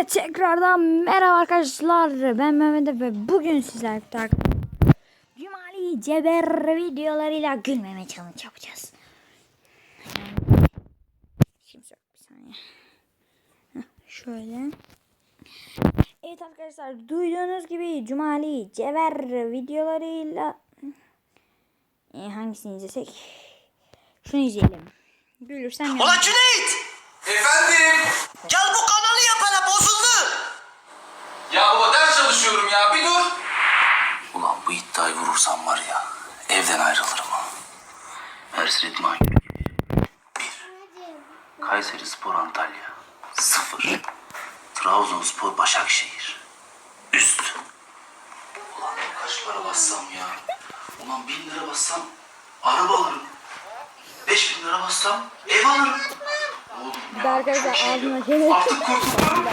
Hepinize tekrardan merhaba arkadaşlar. Ben Mehmet ve bugün sizlerle Cumali Ceber videolarıyla gülmeme challenge yapacağız. Şimdi bir saniye. Heh, şöyle. Evet arkadaşlar duyduğunuz gibi Cumali Ceber videolarıyla e, hangisini izlesek? Şunu izleyelim. Gülürsem. Ulan Cüneyt! Efendim? Gel bu kanalı yapana bozuldu. Ya baba ders çalışıyorum ya bir dur. Ulan bu iddiayı vurursam var ya evden ayrılırım ha. Mersin İdman Bir. Kayseri Spor Antalya. Sıfır. Trabzonspor Başakşehir. Üst. Ulan kaç para bassam ya? Ulan bin lira bassam araba alırım. Beş bin lira bassam ev alırım. Oğlum Bir de arkadaşlar ağzına şey artık kurtuldum.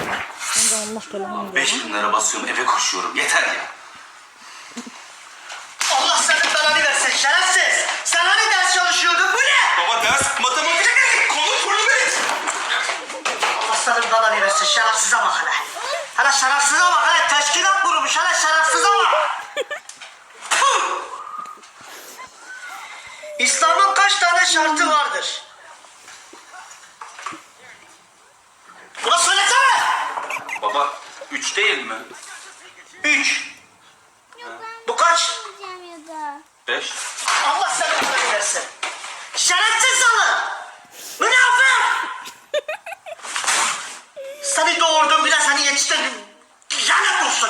Önce Allah belanı 5 bin lira basıyorum eve koşuyorum yeter ya. Allah senin belanı versin şerefsiz. Sen hani ders çalışıyordun bu ne? Baba ders matematik konu fırlayın. Allah senin belanı versin şerefsize bak hele. Hele şerefsize bak hele teşkilat kurmuş hele şerefsize bak. Puh! İslam'ın kaç tane şartı vardır? Ulan söylesene. Baba 3 değil mi? Üç. Bu kaç? 5. Allah sana belanı versin. Şerefsiz salı. Münafık. seni doğurdum bile seni yetiştirdim. Lanet olsun.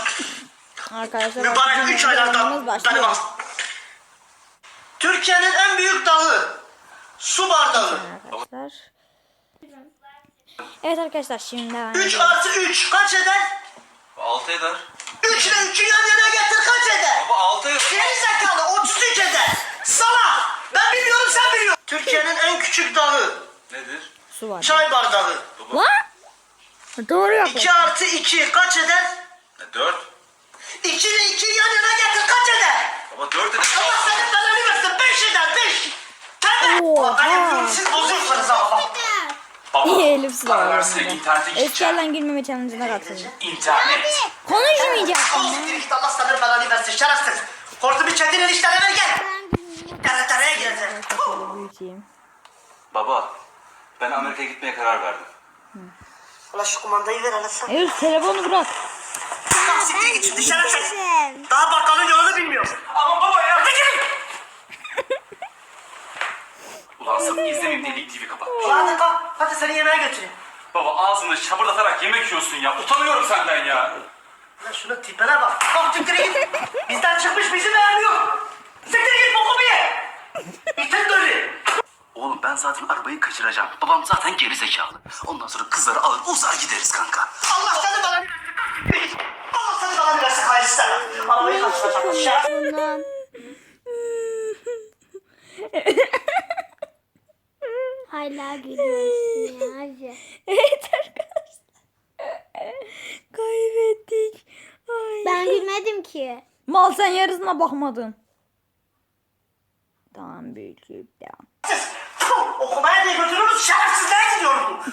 Arkadaşlar Mübarek üç aylardan ağzım. Türkiye'nin en büyük dağı. Su bardağı. Arkadaşlar. Evet arkadaşlar şimdi devam 3 edelim. artı 3 kaç eder? 6 eder. 3 ile 3'ü yan yana getir kaç eder? Baba 6 eder. Geri zekalı 33 eder. Salak. Ben bilmiyorum sen biliyorsun. Türkiye'nin en küçük dağı. Nedir? Su var. Çay bardağı. Lan! Doğru yapın. 2 artı 2 kaç eder? 4. 2 ile 2 yan yana getir kaç eder? Baba 4 eder. Allah senin belanı versin 5 eder 5. Tembel. Oha. Ben yapıyorum siz bozuyorsunuz ama. Sıla para var. Eskilerden gülmeme challenge'ına katılın. İnternet. Konuşmayacaksın Al lan. siktir Allah senin belanı versin şerefsiz. Hortumu çetin eniştene ver gel. Gireceksin. Şöyle büyüteyim. Baba ben Amerika'ya gitmeye karar verdim. Allah şu kumandayı ver anasını. Elif telefonu bırak. Tamam siktir git şimdi şerefsiz. Daha bakkalın yolunu bilmiyor. Ama baba ya. Hadi gel. Ulan sakın izlemeyeyim diye Lig TV kapat. Hadi seni yemeğe götüreyim. Baba ağzını şabırdatarak yemek yiyorsun ya. Utanıyorum senden ya. Lan şunun tipine bak. Kalk siktir git. Bizden çıkmış bizi beğenmiyor. Siktir git bokumu ye. İtin dölü. Oğlum ben zaten arabayı kaçıracağım. Babam zaten geri zekalı. Ondan sonra kızları alır uzar gideriz kanka. Allah seni bana. Allah seni bana versin hayırlısı sana. Arabayı kaçıracağım. Şeref. Hala gülüyorsun ya Hacı. Evet arkadaşlar. Kaybettik. Ay. Ben gülmedim ki. Mal sen yarısına bakmadın. Tamam büyük devam. Siz puh, okumaya diye götürürüz şerefsizliğe gidiyor bu.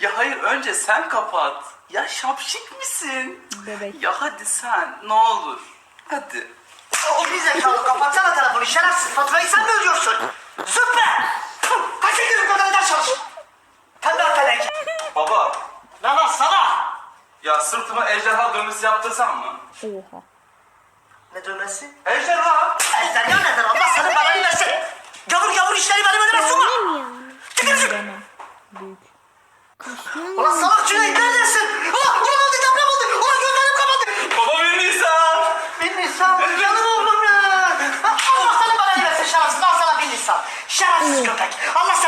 Ya hayır önce sen kapat. Ya şapşik misin? Bebek. Ya hadi sen ne olur. Hadi. O bir zekalı kapatsana telefonu şerefsiz faturayı sen mi ödüyorsun? Züppe! Kaç gidiyorsun kadar ders felek. Baba Lan lan sana. ya sırtıma ejderha dövmesi yaptırsam mı? Oha. Ne dövmesi? Ejderha. Ejderha nedir Allah senin belanı versin. Gavur gavur işleri benim önüme sunma. Bilmiyorum. Demem. Büyük. Ulan salak Cüneyt neredesin? Ulan ulan oldu deprem oldu. Ulan gözlerim kapattı. Baba bin Nisan. Bin Nisan canım oğlum ya. Allah senin belanı versin şerefsiz. Al sana bin Nisan. Şerefsiz köpek. Allah senin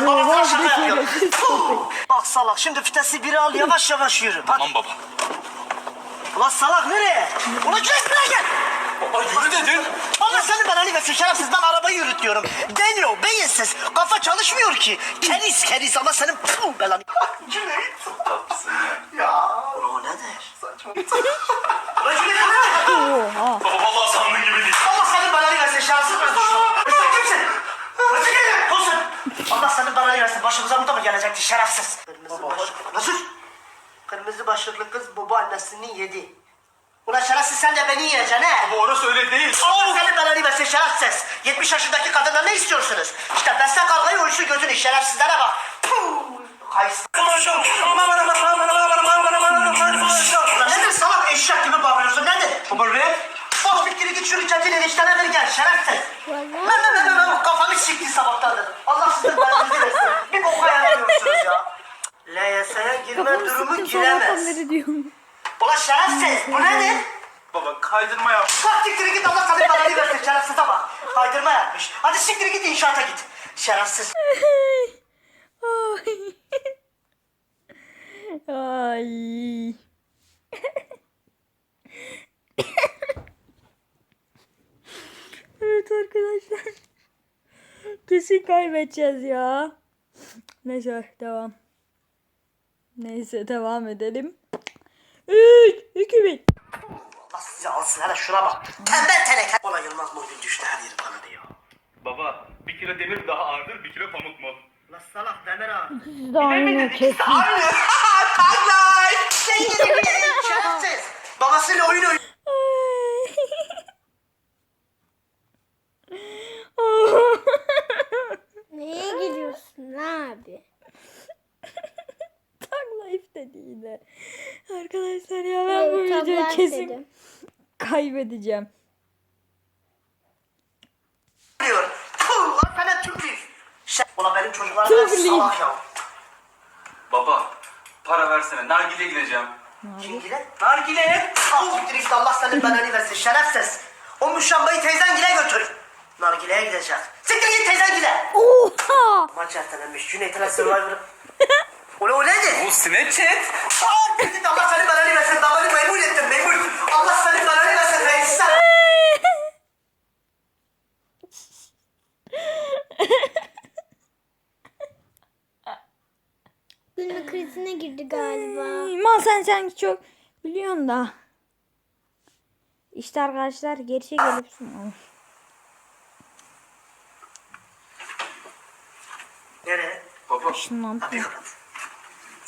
sana şaka yapıyor. Puh. Bak salak şimdi vitesi biri al yavaş yavaş yürü. Hadi. Tamam baba. Ulan salak nereye? Ulan Cüneyt buraya gel. Baba yürü dedin. Allah senin belanı versin şerefsiz ben arabayı yürütüyorum. Deniyor beyinsiz. Kafa çalışmıyor ki. Keriz keriz ama senin puh belanı. Cüneyt. Tatlısın ya. Ya. O nedir? Ulan Cüneyt bu? Oha. Baba vallahi sandığın gibi değil. Allah senin belanı versin şerefsiz ben düşmanım. Sen kimsin? Nasıl geldin? Tosun. Allah senin belanı versin. Başımıza bu da mı gelecekti şerefsiz? Nasıl? Kırmızı başlıklı kız baba annesini yedi. Ulan şerefsiz sen de beni yiyeceksin he. Baba orası öyle değil. Allah seni belanı versin şerefsiz. 70 yaşındaki kadından ne istiyorsunuz? İşte besle kavgayı uyuşu gözünü şerefsizlere bak. Puh! Ulan nedir salak eşek gibi bağırıyorsun nedir? Baba rap. Bak bir kere git şu rüçetin eniştene ver gel şerefsiz. Ben ben ben ben ben kafamı sikti sabahtan dedim. Allah sizin belanızı versin. Bir boka yaramıyorsunuz ya. LYS'ye girme Sıktım sabahtan beri diyorum. Ulan şerefsiz bu nedir? Baba kaydırma yap. Kalk siktir git Allah sana belanı versin şerefsize bak. Kaydırma yapmış. Hadi siktir git inşaata git. Şerefsiz. Ay. Ay. evet arkadaşlar. Kesin kaybedeceğiz ya. Neyse devam. Neyse devam edelim. 3, 2, 1. Allah sizi alsın hele şuna bak. Tembel teneke. Ulan Yılmaz Morgül düştü her yeri bana diyor. Baba bir kilo demir daha ağırdır bir kilo pamuk mu? Ulan salak Demir abi. Siz de aynı kesin. Aynı. Taglay. Sen yedin şerefsiz. Babasıyla oyun oynuyor. Neye gülüyorsun abi? Tag life de değil de. Arkadaşlar ya ben bu Evet, videoyu tablet kesin dedim. Kaybedeceğim. diyor. Puh, Lan sana tüplüyüz. Sen... Ulan benim çocuklar da Tüplüyüz. salak ya. Baba para versene nargile gideceğim. Kimgile? Nargile. Al siktir işte Allah senin belanı versin şerefsiz. O müşambayı teyzen gile götür. Nargile'ye gideceğiz. Siktir git teyzen gile. Oha! Maç ertelenmiş. Cüneyt'e Survivor. Ulan o nedir? Bu Snapchat. Aa, Allah senin belanı versin. Babanı memur ettin memur. Allah senin belanı reisler. Gülme krizine girdi galiba. İman sen sanki çok biliyorsun da. İşte arkadaşlar gerçeğe gelip sunalım. Nereye? Baba. Şundan Yapıyorum.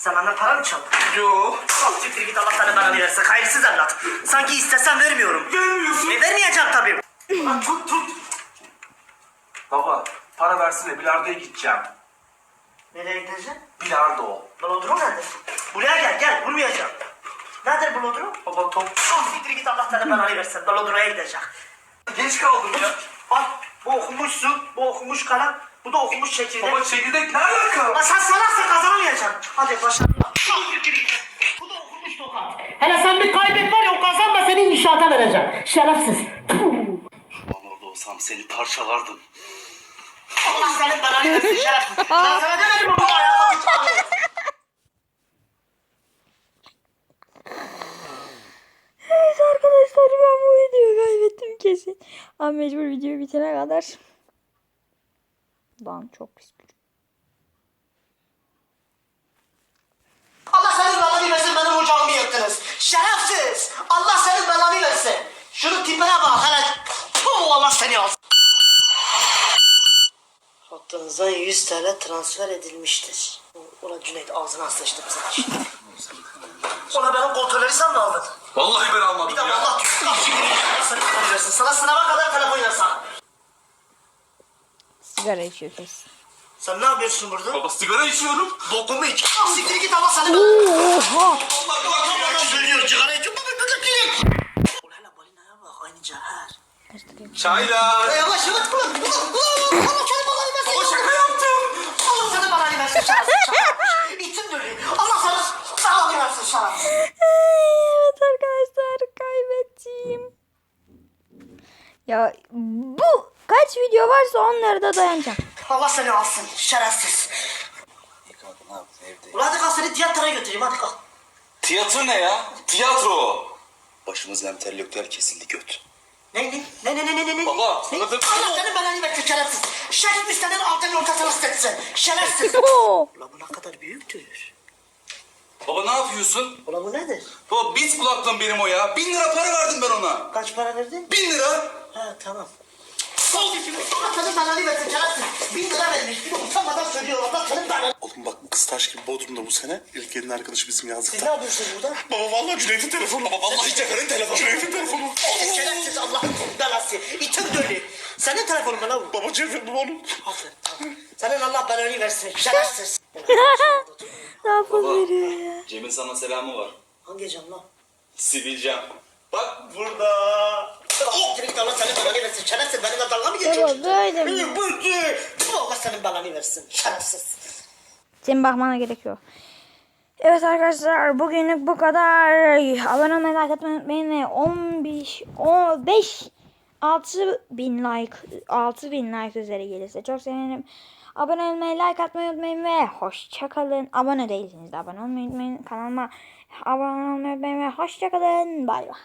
Sen benden para mı çaldın? Yo. Al siktir git Allah sana belanı versin. Hayırsız evlat. Sanki istesem vermiyorum. Vermiyorsun. E, vermeyeceğim tabii. Lan tut tut. Baba para versene bilardoya gideceğim. Nereye gideceksin? Bilardo. Blodrum nerede? Buraya gel gel vurmayacağım. Neredir Blodrum? Baba top. Al siktir git Allah sana belanı versin. Blodrum'a gidecek. Geç kaldım ya. Al bu okumuşsun. Bu okumuş kalem. Bu da okumuş çekirdek. Baba çekirdek ne alaka? Lan sen salaksın kazanamayacaksın. Hadi başla. Bu da okumuş tokat. Hele sen bir kaybet var ya o kazanma seni inşaata vereceğim. Şerefsiz. Lan orada olsam seni parçalardım. Allah senin belanı versin şerefsiz. Ben sana demedim mi bu ayakkabı çalıyor. Evet arkadaşlar ben bu videoyu kaybettim kesin. Ama mecbur video bitene kadar. Lan çok pis bir. Allah senin belanı versin benim ocağımı yıktınız. Şerefsiz. Allah senin belanı versin. Şunun tipine bak hele. Puh, Allah seni alsın. Hattınızdan 100 TL transfer edilmiştir. Ulan Cüneyt ağzına sıçtım sana. Ulan benim kontrolleri sen mi aldın? Vallahi ben Bir almadım de ya. Allah diyor. Allah şimdi Allah seni belanı versin. Sana sınava kadar telefon yasak. Sigara içiyor kesin. Sen ne yapıyorsun burada? Baba sigara içiyorum. Bokumu iç. Ah siktir git Allah seni belanı Oha! Allah Allah Allah söylüyor. Cigara içiyor. Bu bir böcek Ulan hele balinaya bak aynı cevher. Çaylar. Ey yavaş yavaş ulan. Ulan ulan. Allah seni belanı versin. Baba şaka yaptım. Allah seni belanı versin şerefsiz şerefsiz. İçim dönüyor. Allah sana belanı versin şerefsiz. Evet arkadaşlar. Ya video varsa onları da dayanacağım. Allah seni alsın şerefsiz. Ulan hadi kalk seni tiyatroya götüreyim hadi kalk. Tiyatro ne ya? Tiyatro. Başımızın entelektüel kesildi göt. Ne ne ne ne ne ne ne? Baba, Ne? sana da- Allah senin belanı versin şerefsiz. Şerefsiz müstenin altının ortasına sıçsın. Şerefsiz. Ulan bu ne kadar büyüktür. Baba ne yapıyorsun? Ulan bu nedir? Baba bit kulaklığım benim o ya. Bin lira para verdim ben ona. Kaç para verdin? Bin lira. Ha tamam. Allah senin belanı versin şerefsiz. Bin lira vermiş. Bir de utanmadan söylüyor. Allah senin belanı. Oğlum bak bu kız taş gibi Bodrum'da bu sene. İlk elin arkadaşı bizim Siz yazlıkta. ne yapıyorsunuz burada? Baba vallahi Cüneyt'in telefonu. Baba vallahi Cevher'in telefonu. Cüneyt'in telefonu. Şerefsiz Allah'ın belası. İtim dönü. Senin telefonun mu lan bu? Baba Cevher bu onun. Aferin. tamam. Senin Allah belanı versin. Şerefsiz. Ne yapabilirim? Cem'in sana selamı var. Hangi cam lan? Sileceğim. Bak burada. Oh! Direkt Allah senin belanı versin. Şerefsiz benimle dalga mı geçiyorsun? Baba, böyle mi? Bu ki. Allah senin belanı versin. Şerefsiz. Senin bakmana gerek yok. Evet arkadaşlar bugünlük bu kadar. Abone olmayı like atmayı unutmayın ve 15 15 6 bin like 6 bin like üzeri gelirse çok sevinirim. Abone olmayı like atmayı unutmayın ve hoşçakalın. Abone değilsiniz de abone olmayı unutmayın. Kanalıma abone olmayı unutmayın ve hoşçakalın. Bay bay.